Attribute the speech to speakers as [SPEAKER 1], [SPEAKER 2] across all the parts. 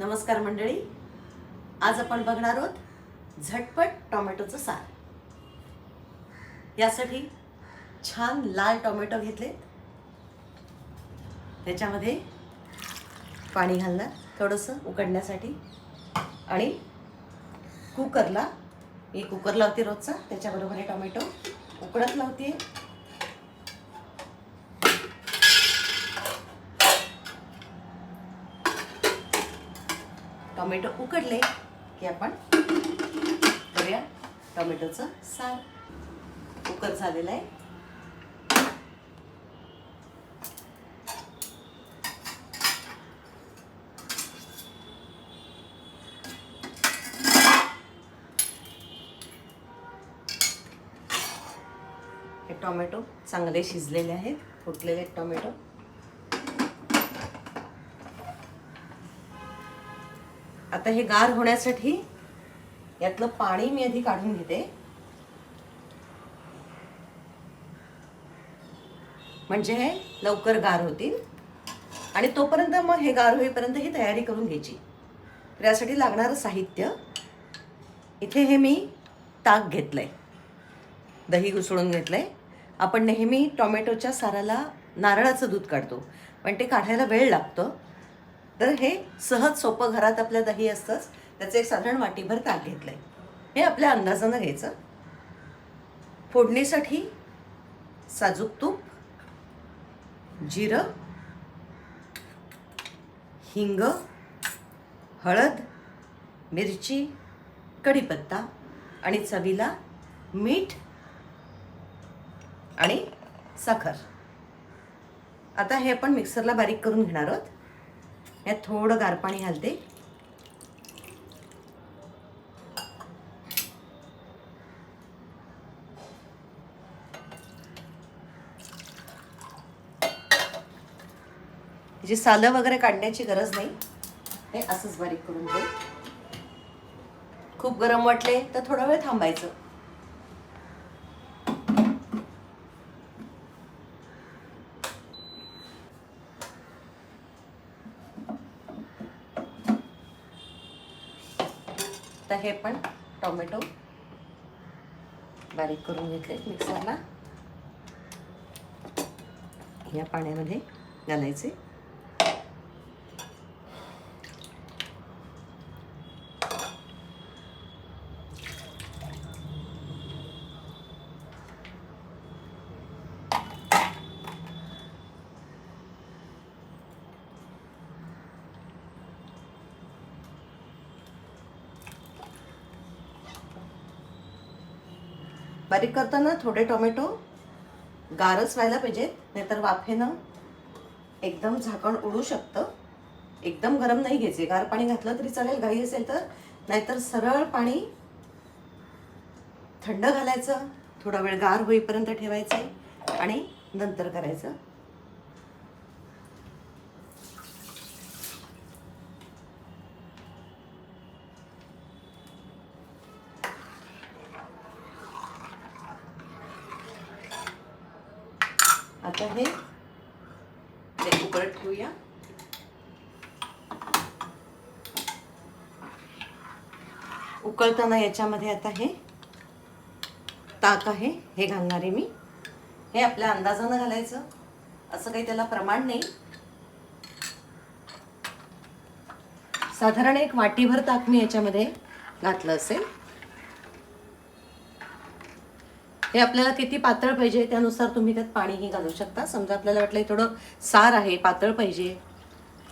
[SPEAKER 1] नमस्कार मंडळी. आज आपण बघणार आहोत झटपट टोमॅटोचं सार. यासाठी छान लाल टोमॅटो घेतले त्याच्यामध्ये पाणी घालणार थोडंसं उकडण्यासाठी. आणि कुकरला मी कुकर लावते रोजचा त्याच्याबरोबर हे टोमॅटो उकडत लावते टोमॅटो उकडले की आपण करूया टोमॅटोचं सार. कुकर झालेलं आहे. हे टोमॅटो चांगले शिजलेले आहेत. फुटलेले आहेत टोमॅटो. आता हे गार होण्यासाठी यातलं पाणी मी आधी काढून घेते. म्हणजे हे लवकर गार होतील आणि तोपर्यंत मग हे गार होईपर्यंत ही तयारी करून घ्यायची. तर यासाठी लागणारं साहित्य इथे हे मी ताक घेतलं आहे दही घुसळून घेतलं आहे आपण नेहमी टोमॅटोच्या साराला नारळाचं दूध काढतो. पण ते काढायला वेळ लागतो. तर हे सहज सोपं घरात आपल्या दही असतंच. त्याचं एक साधारण वाटीभर ताक घेतलंय. हे आपल्या अंदाजानं घ्यायचं. फोडणीसाठी साजूक तूप जिरं हिंग हळद मिरची कढीपत्ता आणि चवीला मीठ आणि साखर. आता हे आपण मिक्सरला बारीक करून घेणार आहोत. यात थोडं गार पाणी घालते. जे सालं वगैरे काढण्याची गरज नाही. हे असंच बारीक करून घेऊ. खूप गरम वाटले तर थोडा वेळ थांबायचं. तर हे पण टोमॅटो बारीक करून घेतले मिक्सरला. या पाण्यामध्ये घालायचे. बारीक करताना थोडे टोमॅटो गारच व्हायला पाहिजेत नाहीतर वाफेनं एकदम झाकण उडू शकतं. एकदम गरम नाही घ्यायचे. गार पाणी घातलं तरी चालेल घाई असेल तर. नाहीतर सरळ पाणी थंड घालायचं थोडा वेळ गार होईपर्यंत ठेवायचं आणि नंतर करायचं. आता हे ते उकळत ठेवूया उकळताना याच्यामध्ये आता हे ताक आहे हे घालणार आहे मी. हे आपल्या अंदाजानं घालायचं. असं काही त्याला प्रमाण नाही. साधारण एक वाटीभर ताक मी याच्यामध्ये घातलं असेल. हे आपल्याला किती पातळ पाहिजे त्यानुसार तुम्ही त्यात पाणीही घालू शकता. समजा आपल्याला वाटलं हे थोडं सार आहे पातळ पाहिजे.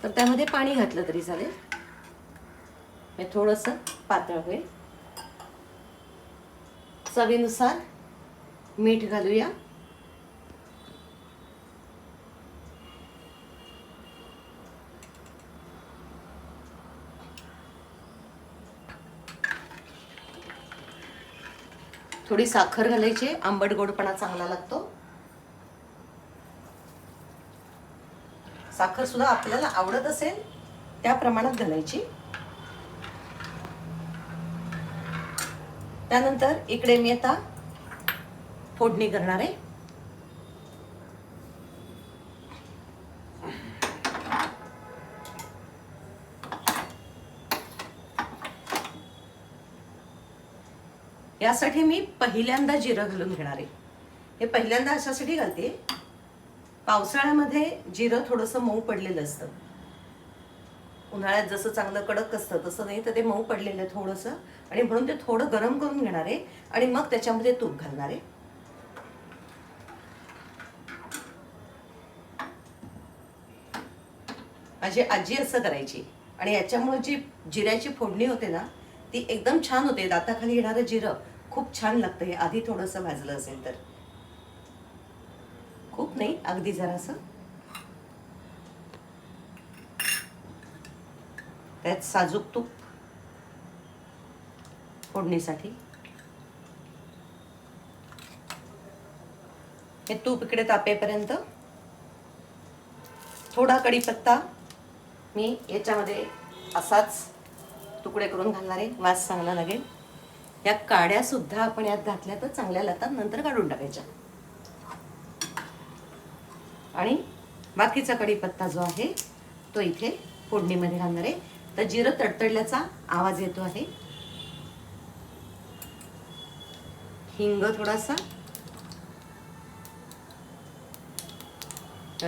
[SPEAKER 1] तर त्यामध्ये पाणी घातलं तरी चालेल. हे थोडंसं पातळ होईल. चवीनुसार मीठ घालूया. थोडी साखर घालायची आंबट गोडपणा चांगला लागतो. साखर सुद्धा आपल्याला आवडत असेल त्या प्रमाणात घालायची. त्यानंतर इकडे मी आता फोडणी करणार आहे. यासाठी मी पहिल्यांदा जिरं घालून घेणार आहे. हे पहिल्यांदा अशासाठी घालते. पावसाळ्यामध्ये जिरं थोडंसं मऊ पडलेलं असतं. उन्हाळ्यात जसं चांगलं कडक असतं तसं नाही तर ते मऊ पडलेलं आहे थोडंसं. आणि म्हणून ते थोडं गरम करून घेणार आहे. आणि मग त्याच्यामध्ये तूप घालणार आहे. माझी आजी असं करायची. आणि याच्यामुळे जी जिऱ्याची फोडणी होते ना ती एकदम छान होते. दाताखाली येणारं जिरं खूप छान लागतं. हे आधी थोडंसं भाजलं असेल तर. खूप नाही अगदी जरासं. त्यात साजूक तूप फोडणीसाठी. हे तूप इकडे तापेपर्यंत. थोडा कढीपत्ता मी याच्यामध्ये असाच तुकडे करून घालणार आहे वास चांगला लागेल. या काड्या सुद्धा आपण यात घातल्या तर चांगल्या लागतात नंतर काढून टाकायच्या. आणि बाकीचा कढीपत्ता जो आहे तो इथे फोडणीमध्ये घालणार आहे. तर जिरं तडतडल्याचा आवाज येतो आहे. हिंग थोडासा.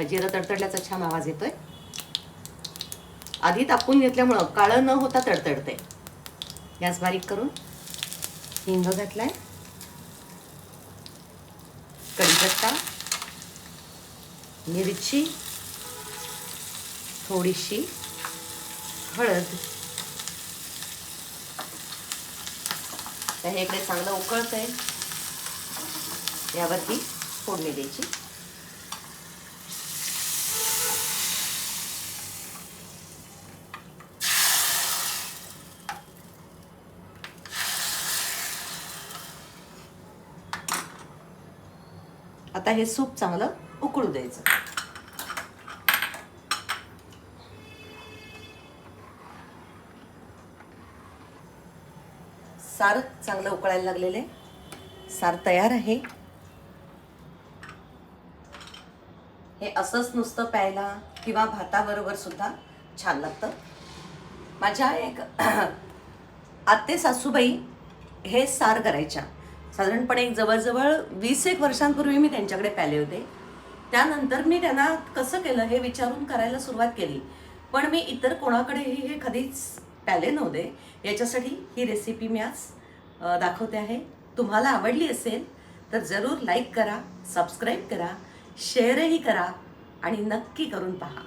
[SPEAKER 1] जिरं तडतडल्याचा छान आवाज येतोय. आधी तापून घेतल्यामुळं काळं न होता तडतडते गॅस बारीक करून हिंग घातलाय. कढीपत्ता मिरची थोडीशी हळद. तर हे इकडे चांगलं उकळतंय. यावरती फोडणी द्यायची. आता हे सूप चांगलं उकळू द्यायचं. सार चांगलं उकळायला लागलेले सार तयार आहे. हे असंच नुसतं प्यायला किंवा भाताबरोबर सुद्धा छान लागतं. माझ्या एक आत्ते सासूबाई हे सार करायच्या. साधारणपणे एक जवळजवळ वीस एक वर्षांपूर्वी मी त्यांच्याकडे प्याले होते. त्यानंतर मी त्यांना कसं केलं हे विचारून करायला सुरुवात केली. पण मी इतर कोणाकडेही हे कधीच प्याले नव्हते. याच्यासाठी ही रेसिपी मी आज दाखवते आहे. तुम्हाला आवडली असेल तर जरूर लाईक करा सबस्क्राईब करा शेअरही करा आणि नक्की करून पहा.